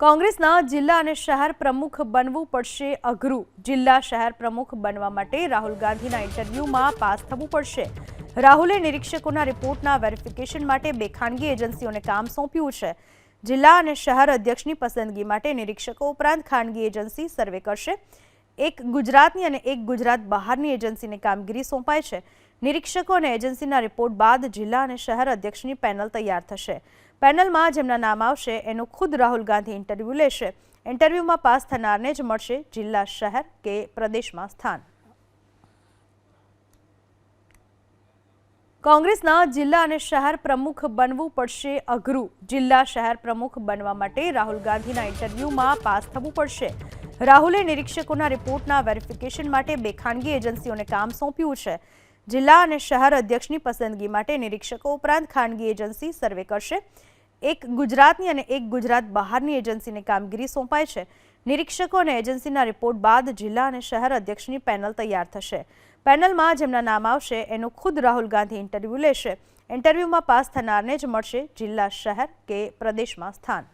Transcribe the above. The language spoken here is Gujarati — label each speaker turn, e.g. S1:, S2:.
S1: કોંગ્રેસના જિલ્લા અને શહેર પ્રમુખ બનવું પડશે અઘરું. જિલ્લા શહેર પ્રમુખ બનવા માટે રાહુલ ગાંધીના ઇન્ટરવ્યૂમાં પાસ થવું પડશે. રાહુલે નિરીક્ષકોના રિપોર્ટના વેરિફિકેશન માટે બે ખાનગી એજન્સીઓને કામ સોંપ્યું છે. જિલ્લા અને શહેર અધ્યક્ષની પસંદગી માટે નિરીક્ષકો ઉપરાંત ખાનગી એજન્સી સર્વે કરશે. એક ગુજરાતની અને એક ગુજરાત બહારની એજન્સીને કામગીરી સોંપાય છે. નિરીક્ષકો અને એજન્સીના રિપોર્ટ બાદ જિલ્લા અને શહેર અધ્યક્ષની પેનલ તૈયાર થશે. પેનલમાં જેમના નામ આવશે એનો ખુદ રાહુલ ગાંધી ઇન્ટરવ્યૂ લેશે. ઇન્ટરવ્યૂમાં પાસ થનારને જ મળશે જિલ્લા, શહેર કે પ્રદેશમાં સ્થાન. કોંગ્રેસના જિલ્લા અને શહેર પ્રમુખ બનવું પડશે અઘરું. જિલ્લા, શહેર પ્રમુખ બનવા માટે રાહુલ ગાંધીના ઇન્ટરવ્યૂમાં પાસ થવું પડશે. રાહુલે નિરીક્ષકોના રિપોર્ટના વેરિફિકેશન માટે બે ખાનગી એજન્સીઓને કામ સોંપ્યું છે. જિલ્લા અને શહેર અધ્યક્ષની પસંદગી માટે નિરીક્ષકો ઉપરાંત ખાનગી એજન્સી સર્વે કરશે. એક ગુજરાતની અને એક ગુજરાત બહારની એજન્સીને કામગીરી સોંપાય છે. નિરીક્ષકો અને એજન્સીના રિપોર્ટ બાદ જિલ્લા અને શહેર અધ્યક્ષની પેનલ તૈયાર થશે. પેનલમાં જેમના નામ આવશે, એનું ખુદ રાહુલ ગાંધી ઇન્ટરવ્યૂ લેશે. ઇન્ટરવ્યૂમાં પાસ થનારને જ મળશે જિલ્લા, શહેર કે પ્રદેશમાં સ્થાન.